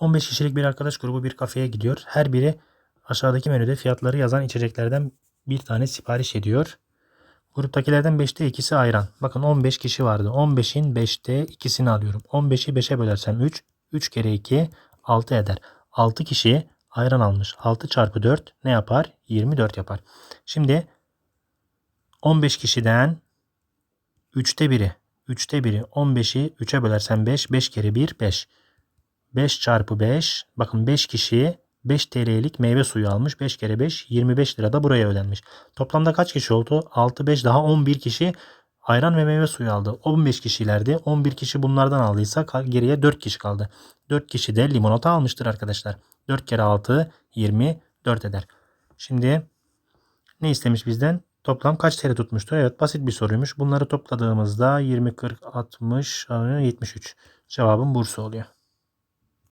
15 kişilik bir arkadaş grubu bir kafeye gidiyor. Her biri aşağıdaki menüde fiyatları yazan içeceklerden bir tane sipariş ediyor. Gruptakilerden 5'te ikisi ayran. Bakın 15 kişi vardı. 15'in 5'te ikisini alıyorum. 15'i 5'e bölersem 3. 3 kere 2 6 eder. 6 kişi ayran almış. 6 çarpı 4 ne yapar? 24 yapar. Şimdi 15 kişiden 3'te biri. 3'te biri 15'i 3'e bölersem 5. 5 kere 1 5. 5 çarpı 5. Bakın 5 kişi 5 TL'lik meyve suyu almış. 5 kere 5 25 lira da buraya ödenmiş. Toplamda kaç kişi oldu? 6 5 daha 11 kişi ayran ve meyve suyu aldı. 15 kişilerdi. 11 kişi bunlardan aldıysa geriye 4 kişi kaldı. 4 kişi de limonata almıştır arkadaşlar. 4 kere 6 24 eder. Şimdi ne istemiş bizden? Toplam kaç TL tutmuştur? Evet basit bir soruymuş. Bunları topladığımızda 20, 40, 60, 73. Cevabım Bursa oluyor.